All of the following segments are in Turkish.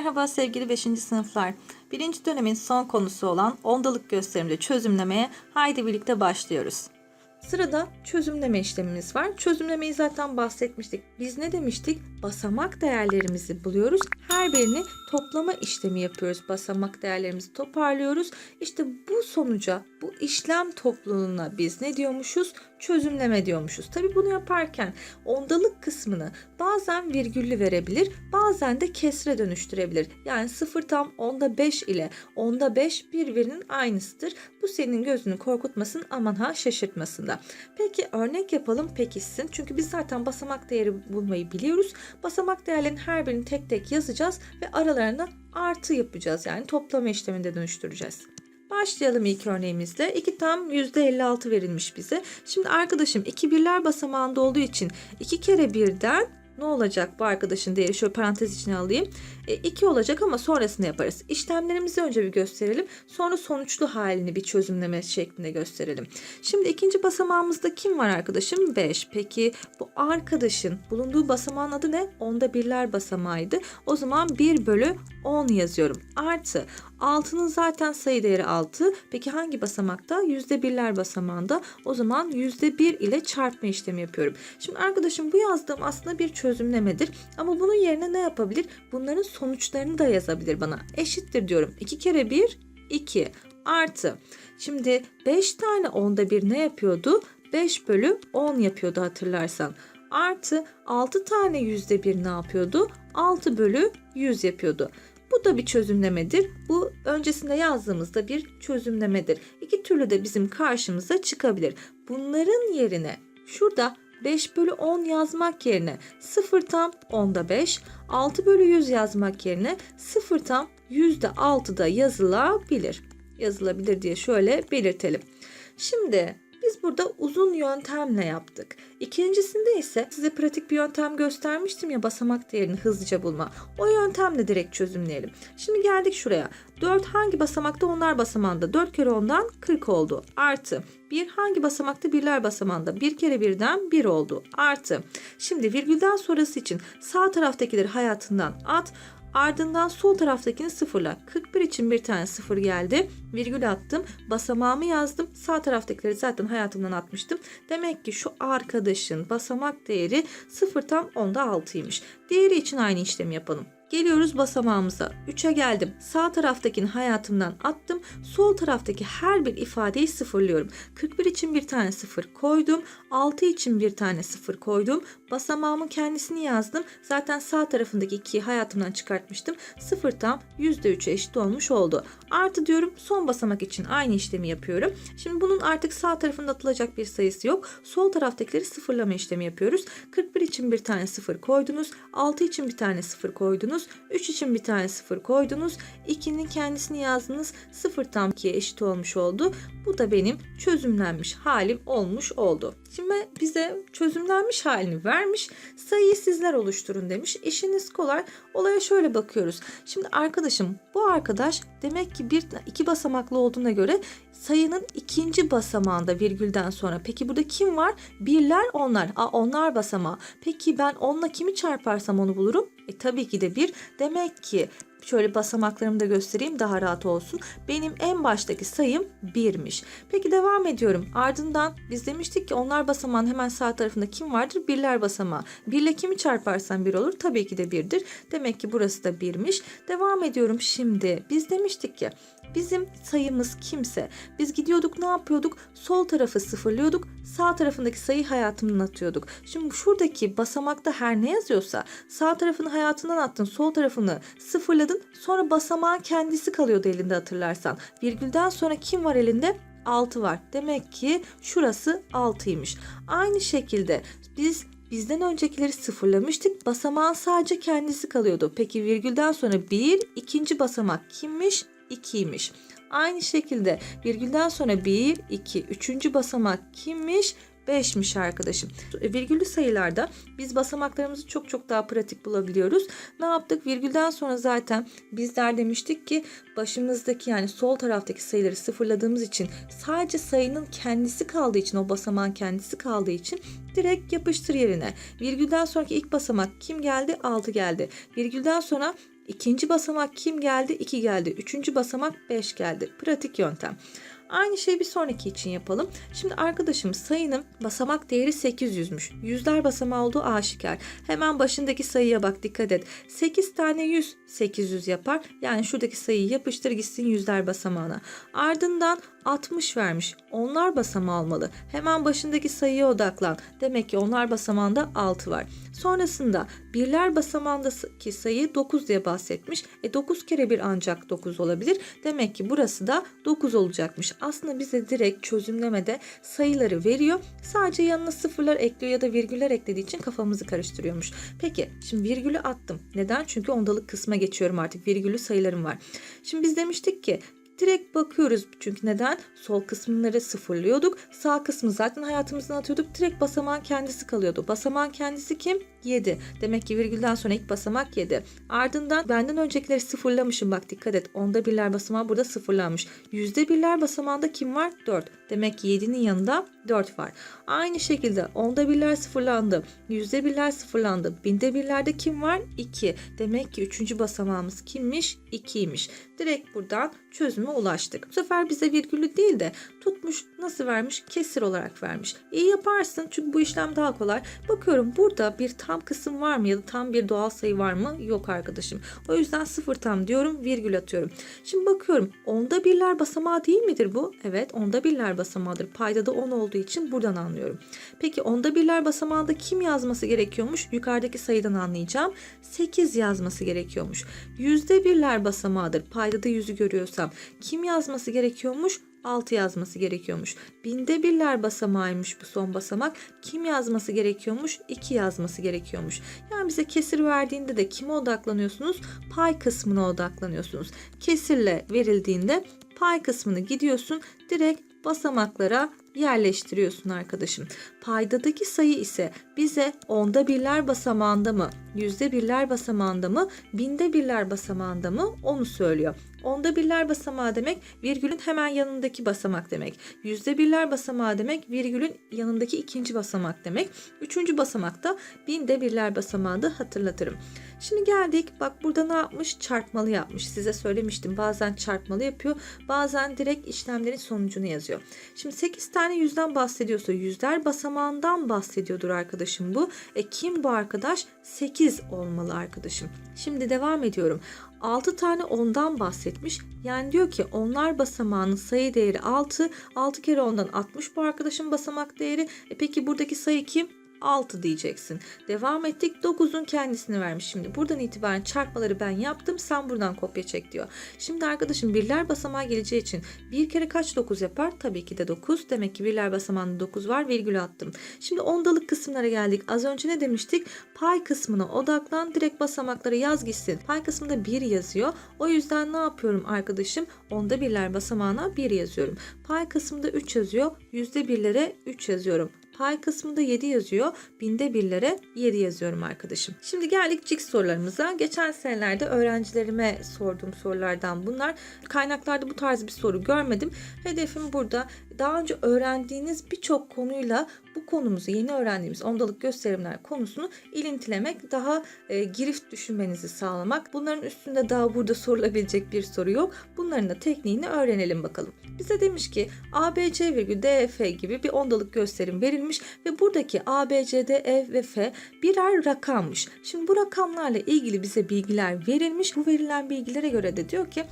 Merhaba sevgili 5. sınıflar. Birinci dönemin son konusu olan ondalık gösterimde çözümlemeye haydi birlikte başlıyoruz. Sırada çözümleme işlemimiz var. Çözümlemeyi zaten bahsetmiştik. Biz ne demiştik? Basamak değerlerimizi buluyoruz. Her birini toplama işlemi yapıyoruz. Basamak değerlerimizi toparlıyoruz. İşte bu sonuca, bu işlem topluluğuna biz ne diyormuşuz? Çözümleme diyormuşuz. Tabi bunu yaparken ondalık kısmını bazen virgüllü verebilir, bazen de kesre dönüştürebilir. Yani 0 tam onda 5 ile onda 5 birbirinin aynısıdır. Bu senin gözünü korkutmasın aman ha şaşırtmasın da. Peki örnek yapalım pekişsin. Çünkü biz zaten basamak değeri bulmayı biliyoruz. Basamak değerlerin her birini tek tek yazacağız ve aralarına artı yapacağız. Yani toplama işleminde dönüştüreceğiz. Başlayalım ilk örneğimizle. 2 tam %56 verilmiş bize. Şimdi arkadaşım 2 birler basamağında olduğu için 2 kere birden ne olacak bu arkadaşın değeri? Şöyle parantez içine alayım. 2 olacak ama sonrasını yaparız. İşlemlerimizi önce bir gösterelim. Sonra sonuçlu halini bir çözümleme şeklinde gösterelim. Şimdi ikinci basamağımızda kim var arkadaşım? 5. Peki bu arkadaşın bulunduğu basamağın adı ne? Onda birler basamağıydı. O zaman 1 bölü 10 yazıyorum. Artı 6'nın zaten sayı değeri 6. Peki hangi basamakta? Yüzde birler basamağında. O zaman yüzde bir ile çarpma işlemi yapıyorum. Şimdi arkadaşım bu yazdığım aslında bir çözümlemedir. Ama bunun yerine ne yapabilir? Bunların sonuçlarını da yazabilir bana. Eşittir diyorum. 2 kere 1 2 artı. Şimdi 5 tane onda bir ne yapıyordu? 5 bölü 10 yapıyordu hatırlarsan. Artı 6 tane yüzde bir ne yapıyordu? 6 bölü 100 yapıyordu. Bu da bir çözümlemedir. Bu öncesinde yazdığımızda bir çözümlemedir. İki türlü de bizim karşımıza çıkabilir. Bunların yerine şurada 5 bölü 10 yazmak yerine 0 tam 10'da 5, 6 bölü 100 yazmak yerine 0 tam %6'da yazılabilir. Yazılabilir diye şöyle belirtelim. Şimdi biz burada uzun yöntemle yaptık. İkincisinde ise size pratik bir yöntem göstermiştim ya basamak değerini hızlıca bulma. O yöntemle direkt çözümleyelim. Şimdi geldik şuraya. 4 hangi basamakta onlar basamağında? 4 kere 10'dan 40 oldu. Artı 1 hangi basamakta birler basamağında? 1 kere 1'den 1 oldu. Artı. Şimdi virgülden sonrası için sağ taraftakileri hayatından at. Ardından sol taraftakini sıfırla. 41 için bir tane sıfır geldi. Virgül attım. Basamağımı yazdım. Sağ taraftakileri zaten hayatımdan atmıştım. Demek ki şu arkadaşın basamak değeri 0 tam onda 6'ymış. Diğeri için aynı işlemi yapalım. Geliyoruz basamağımıza. 3'e geldim. Sağ taraftakini hayatımdan attım. Sol taraftaki her bir ifadeyi sıfırlıyorum. 41 için bir tane sıfır koydum. 6 için bir tane sıfır koydum. Basamağımın kendisini yazdım. Zaten sağ tarafındaki 2'yi hayatımdan çıkartmıştım. 0 tam %3'e eşit olmuş oldu. Artı diyorum son basamak için aynı işlemi yapıyorum. Şimdi bunun artık sağ tarafında atılacak bir sayısı yok. Sol taraftakileri sıfırlama işlemi yapıyoruz. 41 için bir tane sıfır koydunuz. 6 için bir tane sıfır koydunuz. 3 için bir tane sıfır koydunuz. 2'nin kendisini yazdınız. 0 tam 2'ye eşit olmuş oldu. Bu da benim çözümlenmiş halim olmuş oldu. Şimdi bize çözümlenmiş halini vermiş. Sayıyı sizler oluşturun demiş. İşiniz kolay. Olaya şöyle bakıyoruz. Şimdi arkadaşım bu arkadaş demek ki bir iki basamaklı olduğuna göre sayının ikinci basamağında virgülden sonra. Peki burada kim var? Birler onlar. Aa, onlar basamağı. Peki ben onunla kimi çarparsam onu bulurum? E tabii ki de bir. Demek ki Şöyle basamaklarımı da göstereyim daha rahat olsun. Benim en baştaki sayım 1'miş. Peki devam ediyorum. Ardından biz demiştik ki onlar basamağın hemen sağ tarafında kim vardır? Birler basamağı. 1 ile kimi çarparsan 1 olur? Tabii ki de 1'dir. Demek ki burası da 1'miş. Devam ediyorum şimdi. Biz demiştik ki bizim sayımız kimse. Biz gidiyorduk ne yapıyorduk? Sol tarafı sıfırlıyorduk. Sağ tarafındaki sayı hayatımdan atıyorduk. Şimdi şuradaki basamakta her ne yazıyorsa sağ tarafını hayatından attın. Sol tarafını sıfırladın. Sonra basamağın kendisi kalıyordu elinde hatırlarsan. Virgülden sonra kim var elinde? 6 var. Demek ki şurası 6'ymış. Aynı şekilde biz Bizden öncekileri sıfırlamıştık. Basamağın sadece kendisi kalıyordu. Peki virgülden sonra bir, ikinci basamak kimmiş? 2'ymiş. Aynı şekilde virgülden sonra 1, 2, üçüncü basamak kimmiş? 5'miş arkadaşım. Virgüllü sayılarda biz basamaklarımızı çok çok daha pratik bulabiliyoruz. Ne yaptık? Virgülden sonra zaten bizler demiştik ki başımızdaki yani sol taraftaki sayıları sıfırladığımız için sadece sayının kendisi kaldığı için o basamağın kendisi kaldığı için direkt yapıştır yerine. Virgülden sonraki ilk basamak kim geldi? 6 geldi. Virgülden sonra İkinci basamak kim geldi? 2 geldi. Üçüncü basamak 5 geldi. Pratik yöntem. Aynı şeyi bir sonraki için yapalım. Şimdi arkadaşım sayının basamak değeri 800'müş. Yüzler basamağı olduğu aşikar. Hemen başındaki sayıya bak dikkat et. 8 tane 100 800 yapar. Yani şuradaki sayıyı yapıştır gitsin yüzler basamağına. Ardından 60 vermiş. Onlar basamağı almalı. Hemen başındaki sayıya odaklan. Demek ki onlar basamağında 6 var. Sonrasında birler basamağındaki sayı 9 diye bahsetmiş. E 9 kere 1 ancak 9 olabilir. Demek ki burası da 9 olacakmış. Aslında bize direkt çözümlemede sayıları veriyor. Sadece yanına sıfırlar ekliyor ya da virgüller eklediği için kafamızı karıştırıyormuş. Peki şimdi virgülü attım. Neden? Çünkü ondalık kısma geçiyorum artık. Virgülü sayılarım var. Şimdi biz demiştik ki Direkt bakıyoruz çünkü neden? Sol kısımları sıfırlıyorduk. Sağ kısmı zaten hayatımızdan atıyorduk. Direkt basamağın kendisi kalıyordu. Basamağın kendisi kim? 7. Demek ki virgülden sonra ilk basamak 7. Ardından benden öncekileri sıfırlamışım. Bak dikkat et. Onda birler basamağı burada sıfırlanmış. Yüzde birler basamağında kim var? 4. Demek ki 7'nin yanında 4 var. Aynı şekilde onda birler sıfırlandı. Yüzde birler sıfırlandı. Binde birlerde kim var? 2. Demek ki üçüncü basamağımız kimmiş? 2'ymiş. Direkt buradan çözüme ulaştık. Bu sefer bize virgülü değil de tutmuş nasıl vermiş? Kesir olarak vermiş. İyi yaparsın çünkü bu işlem daha kolay. Bakıyorum burada bir tam kısım var mı ya da tam bir doğal sayı var mı? Yok arkadaşım. O yüzden sıfır tam diyorum virgül atıyorum. Şimdi bakıyorum onda birler basamağı değil midir bu? Evet onda birler basamağıdır. Payda da 10 olduğu için buradan anlıyorum. Peki onda birler basamağında kim yazması gerekiyormuş? Yukarıdaki sayıdan anlayacağım. 8 yazması gerekiyormuş. Yüzde birler basamağıdır. Payda da yüzü görüyorsam kim yazması gerekiyormuş? 6 yazması gerekiyormuş. Binde birler basamağıymış bu son basamak. Kim yazması gerekiyormuş? 2 yazması gerekiyormuş. Yani bize kesir verdiğinde de kime odaklanıyorsunuz? Pay kısmına odaklanıyorsunuz. Kesirle verildiğinde pay kısmını gidiyorsun direkt basamaklara yerleştiriyorsun arkadaşım. Paydadaki sayı ise bize onda birler basamağında mı, yüzde birler basamağında mı, binde birler basamağında mı onu söylüyor. Onda birler basamağı demek virgülün hemen yanındaki basamak demek. Yüzde birler basamağı demek virgülün yanındaki ikinci basamak demek. Üçüncü basamakta binde birler basamağı da hatırlatırım. Şimdi geldik bak burada ne yapmış? Çarpmalı yapmış. Size söylemiştim bazen çarpmalı yapıyor. Bazen direkt işlemlerin sonucunu yazıyor. Şimdi 8 tane yüzden bahsediyorsa yüzler basamağından bahsediyordur arkadaşım bu. E kim bu arkadaş? 8 olmalı arkadaşım. Şimdi devam ediyorum. 6 tane ondan bahsetmiş. Yani diyor ki onlar basamağının sayı değeri 6. 6 kere ondan 60 bu arkadaşın basamak değeri. E peki buradaki sayı kim? 6 diyeceksin. Devam ettik. 9'un kendisini vermiş. Şimdi buradan itibaren çarpmaları ben yaptım. Sen buradan kopya çek diyor. Şimdi arkadaşım birler basamağa geleceği için bir kere kaç 9 yapar? Tabii ki de 9. Demek ki birler basamağında 9 var. Virgül attım. Şimdi ondalık kısımlara geldik. Az önce ne demiştik? Pay kısmına odaklan. Direkt basamakları yaz gitsin. Pay kısmında 1 yazıyor. O yüzden ne yapıyorum arkadaşım? Onda birler basamağına 1 yazıyorum. Pay kısmında 3 yazıyor. Yüzde birlere 3 yazıyorum. Pay kısmında 7 yazıyor. Binde birlere 7 yazıyorum arkadaşım. Şimdi geldik cik sorularımıza. Geçen senelerde öğrencilerime sorduğum sorulardan bunlar. Kaynaklarda bu tarz bir soru görmedim. Hedefim burada daha önce öğrendiğiniz birçok konuyla bu konumuzu yeni öğrendiğimiz ondalık gösterimler konusunu ilintilemek, daha e, girift düşünmenizi sağlamak. Bunların üstünde daha burada sorulabilecek bir soru yok. Bunların da tekniğini öğrenelim bakalım. Bize demiş ki ABC virgül DF gibi bir ondalık gösterim verilmiş ve buradaki A, B, C, D, E ve F birer rakammış. Şimdi bu rakamlarla ilgili bize bilgiler verilmiş. Bu verilen bilgilere göre de diyor ki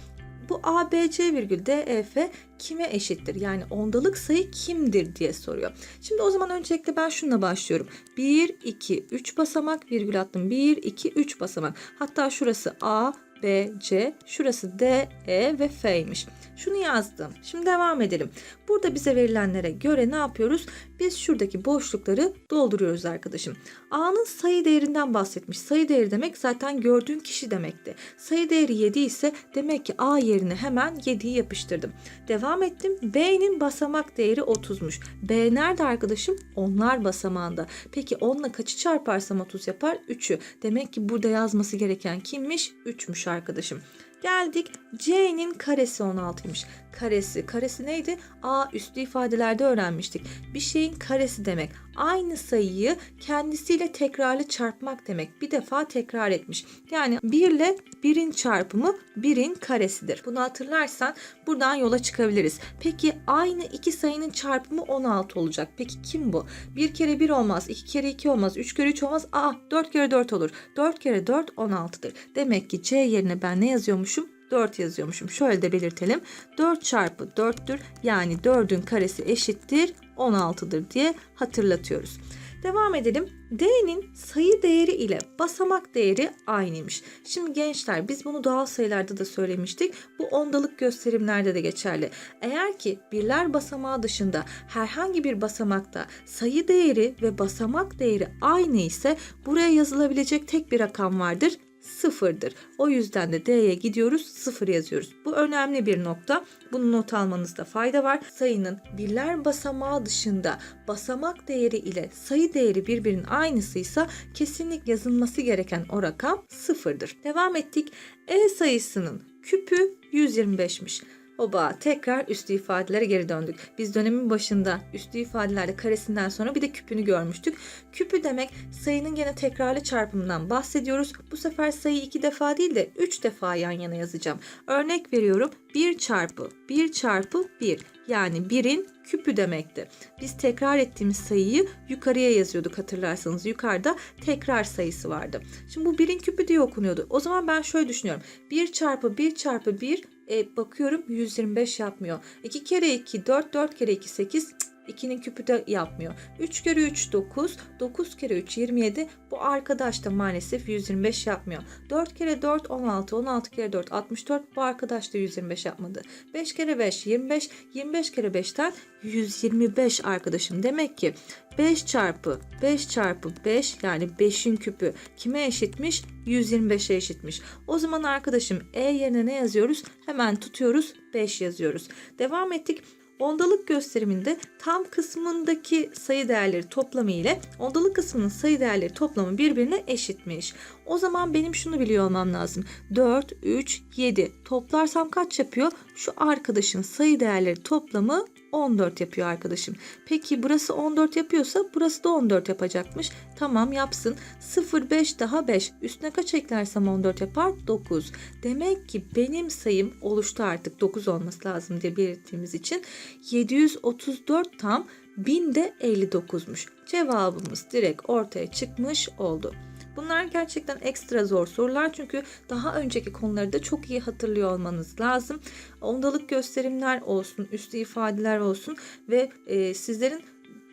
bu A, B, C virgül D, E, F kime eşittir? Yani ondalık sayı kimdir diye soruyor. Şimdi o zaman öncelikle ben şununla başlıyorum. 1, 2, 3 basamak virgül attım. 1, 2, 3 basamak. Hatta şurası A, B, C, şurası D, E ve F'ymiş. Şunu yazdım. Şimdi devam edelim. Burada bize verilenlere göre ne yapıyoruz? Biz şuradaki boşlukları dolduruyoruz arkadaşım. A'nın sayı değerinden bahsetmiş. Sayı değeri demek zaten gördüğün kişi demekti. Sayı değeri 7 ise demek ki A yerine hemen 7'yi yapıştırdım. Devam ettim. B'nin basamak değeri 30'muş. B nerede arkadaşım? Onlar basamağında. Peki 10 ile kaçı çarparsam 30 yapar? 3'ü. Demek ki burada yazması gereken kimmiş? 3'müş arkadaşım. Geldik C'nin karesi 16'ymış. Karesi. Karesi neydi? A üslü ifadelerde öğrenmiştik. Bir şeyin karesi demek. Aynı sayıyı kendisiyle tekrarlı çarpmak demek. Bir defa tekrar etmiş. Yani 1 ile 1'in çarpımı 1'in karesidir. Bunu hatırlarsan buradan yola çıkabiliriz. Peki aynı iki sayının çarpımı 16 olacak. Peki kim bu? 1 kere 1 olmaz, 2 kere 2 olmaz, 3 kere 3 olmaz. Aa 4 kere 4 olur. 4 kere 4 16'dır. Demek ki C yerine ben ne yazıyormuşum? 4 yazıyormuşum. Şöyle de belirtelim. 4 çarpı 4'tür. Yani 4'ün karesi eşittir 16'dır diye hatırlatıyoruz. Devam edelim. D'nin sayı değeri ile basamak değeri aynıymış. Şimdi gençler biz bunu doğal sayılarda da söylemiştik. Bu ondalık gösterimlerde de geçerli. Eğer ki birler basamağı dışında herhangi bir basamakta sayı değeri ve basamak değeri aynı ise buraya yazılabilecek tek bir rakam vardır sıfırdır. O yüzden de D'ye gidiyoruz sıfır yazıyoruz. Bu önemli bir nokta. Bunu not almanızda fayda var. Sayının birler basamağı dışında basamak değeri ile sayı değeri birbirinin aynısıysa kesinlikle yazılması gereken o rakam sıfırdır. Devam ettik. E sayısının küpü 125'miş. Oba tekrar üstü ifadelere geri döndük. Biz dönemin başında üstü ifadelerde karesinden sonra bir de küpünü görmüştük. Küpü demek sayının gene tekrarlı çarpımından bahsediyoruz. Bu sefer sayıyı iki defa değil de üç defa yan yana yazacağım. Örnek veriyorum 1 çarpı 1 çarpı 1 yani 1'in küpü demekti. Biz tekrar ettiğimiz sayıyı yukarıya yazıyorduk hatırlarsanız. Yukarıda tekrar sayısı vardı. Şimdi bu 1'in küpü diye okunuyordu. O zaman ben şöyle düşünüyorum. 1 çarpı 1 çarpı 1 e, bakıyorum 125 yapmıyor. 2 kere 2 4 4 kere 2 8 2'nin küpü de yapmıyor. 3 kere 3 9, 9 kere 3 27. Bu arkadaş da maalesef 125 yapmıyor. 4 kere 4 16, 16 kere 4 64. Bu arkadaş da 125 yapmadı. 5 kere 5 25, 25 kere 5'ten 125 arkadaşım. Demek ki 5 çarpı 5 çarpı 5 yani 5'in küpü kime eşitmiş? 125'e eşitmiş. O zaman arkadaşım E yerine ne yazıyoruz? Hemen tutuyoruz 5 yazıyoruz. Devam ettik. Ondalık gösteriminde tam kısmındaki sayı değerleri toplamı ile ondalık kısmının sayı değerleri toplamı birbirine eşitmiş. O zaman benim şunu biliyor olmam lazım. 4, 3, 7 toplarsam kaç yapıyor? Şu arkadaşın sayı değerleri toplamı 14 yapıyor arkadaşım. Peki burası 14 yapıyorsa burası da 14 yapacakmış. Tamam yapsın. 0, 5 daha 5. Üstüne kaç eklersem 14 yapar? 9. Demek ki benim sayım oluştu artık 9 olması lazım diye belirttiğimiz için 734 tam 1000 de 59'muş. Cevabımız direkt ortaya çıkmış oldu. Bunlar gerçekten ekstra zor sorular çünkü daha önceki konuları da çok iyi hatırlıyor olmanız lazım. Ondalık gösterimler olsun, üstü ifadeler olsun ve e, sizlerin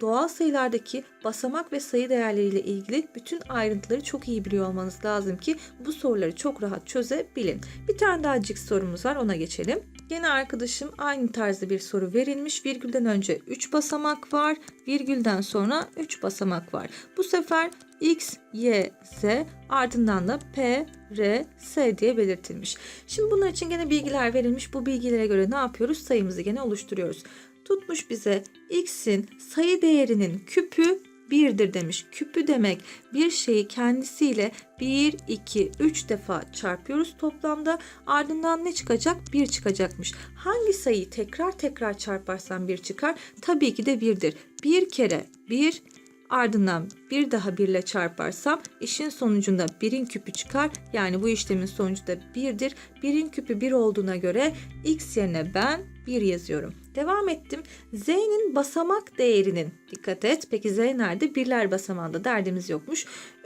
doğal sayılardaki basamak ve sayı değerleriyle ilgili bütün ayrıntıları çok iyi biliyor olmanız lazım ki bu soruları çok rahat çözebilin. Bir tane daha cik sorumuz var ona geçelim. Gene arkadaşım aynı tarzda bir soru verilmiş. Virgülden önce 3 basamak var. Virgülden sonra 3 basamak var. Bu sefer X, Y, Z ardından da P, R, S diye belirtilmiş. Şimdi bunlar için gene bilgiler verilmiş. Bu bilgilere göre ne yapıyoruz? Sayımızı gene oluşturuyoruz. Tutmuş bize X'in sayı değerinin küpü 1'dir demiş. Küpü demek bir şeyi kendisiyle 1, 2, 3 defa çarpıyoruz toplamda. Ardından ne çıkacak? 1 çıkacakmış. Hangi sayıyı tekrar tekrar çarparsam 1 çıkar? Tabii ki de 1'dir. Bir kere 1, ardından bir daha 1 ile çarparsam işin sonucunda 1'in küpü çıkar. Yani bu işlemin sonucu da 1'dir. 1'in küpü 1 olduğuna göre x yerine ben 1 yazıyorum. Devam ettim. Z'nin basamak değerinin dikkat et. Peki Z nerede? Birler basamağında derdimiz yokmuş.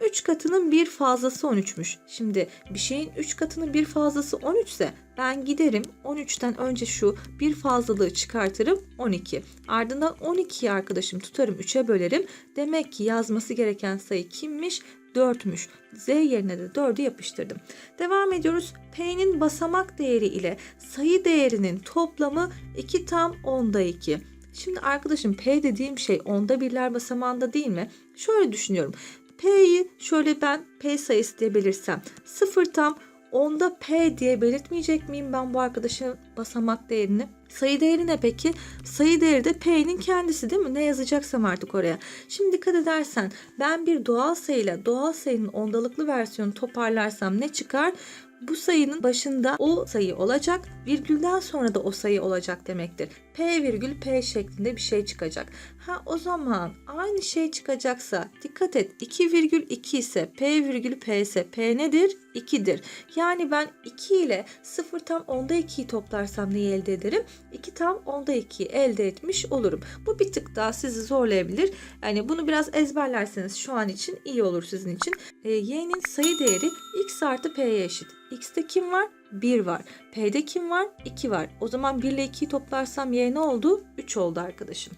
3 katının bir fazlası 13'müş. Şimdi bir şeyin 3 katının bir fazlası 13 ise ben giderim 13'ten önce şu bir fazlalığı çıkartırım 12. Ardından 12'yi arkadaşım tutarım 3'e bölerim. Demek ki yazması gereken sayı kimmiş? 4'müş. Z yerine de 4'ü yapıştırdım. Devam ediyoruz. P'nin basamak değeri ile sayı değerinin toplamı 2 tam 10'da 2. Şimdi arkadaşım P dediğim şey onda birler basamağında değil mi? Şöyle düşünüyorum. P'yi şöyle ben P sayısı diye belirsem 0 tam onda P diye belirtmeyecek miyim ben bu arkadaşın basamak değerini? Sayı değeri ne peki? Sayı değeri de P'nin kendisi değil mi? Ne yazacaksam artık oraya. Şimdi dikkat edersen ben bir doğal sayıyla doğal sayının ondalıklı versiyonu toparlarsam ne çıkar? bu sayının başında o sayı olacak, virgülden sonra da o sayı olacak demektir. P virgül P şeklinde bir şey çıkacak. Ha o zaman aynı şey çıkacaksa dikkat et 2 virgül 2 ise P virgül P ise P nedir? 2'dir. Yani ben 2 ile 0 tam onda 2'yi toplarsam neyi elde ederim? 2 tam onda 2'yi elde etmiş olurum. Bu bir tık daha sizi zorlayabilir. Yani bunu biraz ezberlerseniz şu an için iyi olur sizin için. E, y'nin sayı değeri x artı p'ye eşit. x'te kim var? 1 var. P'de kim var? 2 var. O zaman 1 ile 2'yi toplarsam y ne oldu? 3 oldu arkadaşım.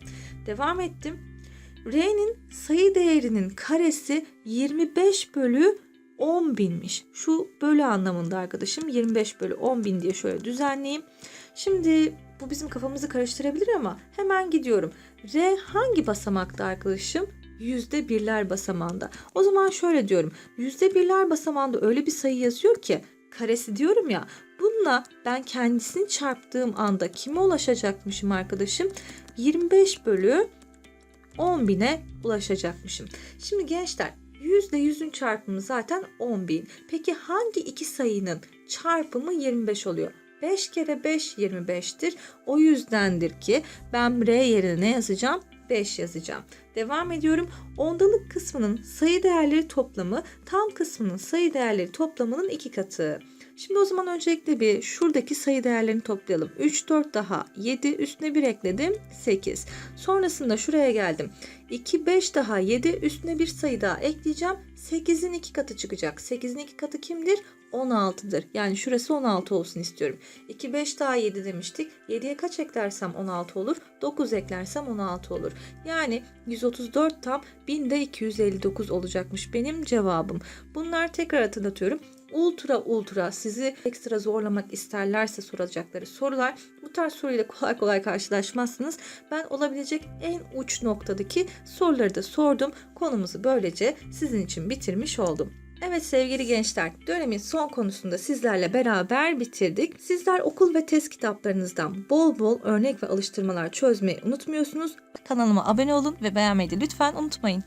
Devam ettim. R'nin sayı değerinin karesi 25 bölü 10 binmiş. Şu bölü anlamında arkadaşım 25 bölü 10 bin diye şöyle düzenleyeyim. Şimdi bu bizim kafamızı karıştırabilir ama hemen gidiyorum. R hangi basamakta arkadaşım? Yüzde birler basamağında. O zaman şöyle diyorum. Yüzde birler basamağında öyle bir sayı yazıyor ki karesi diyorum ya. Bununla ben kendisini çarptığım anda kime ulaşacakmışım arkadaşım? 25 bölü 10 bine ulaşacakmışım. Şimdi gençler yüzde yüzün çarpımı zaten 10 bin. Peki hangi iki sayının çarpımı 25 oluyor? 5 kere 5 25'tir. O yüzdendir ki ben R yerine ne yazacağım? 5 yazacağım. Devam ediyorum. Ondalık kısmının sayı değerleri toplamı tam kısmının sayı değerleri toplamının iki katı. Şimdi o zaman öncelikle bir şuradaki sayı değerlerini toplayalım. 3, 4 daha 7 üstüne 1 ekledim 8. Sonrasında şuraya geldim. 2, 5 daha 7 üstüne bir sayı daha ekleyeceğim. 8'in 2 katı çıkacak. 8'in 2 katı kimdir? 16'dır. Yani şurası 16 olsun istiyorum. 2, 5 daha 7 demiştik. 7'ye kaç eklersem 16 olur? 9 eklersem 16 olur. Yani 134 tam 1000'de 259 olacakmış benim cevabım. Bunlar tekrar hatırlatıyorum. Ultra ultra sizi ekstra zorlamak isterlerse soracakları sorular. Bu tarz soruyla kolay kolay karşılaşmazsınız. Ben olabilecek en uç noktadaki soruları da sordum. Konumuzu böylece sizin için bitirmiş oldum. Evet sevgili gençler, dönemin son konusunda sizlerle beraber bitirdik. Sizler okul ve test kitaplarınızdan bol bol örnek ve alıştırmalar çözmeyi unutmuyorsunuz. Kanalıma abone olun ve beğenmeyi de lütfen unutmayın.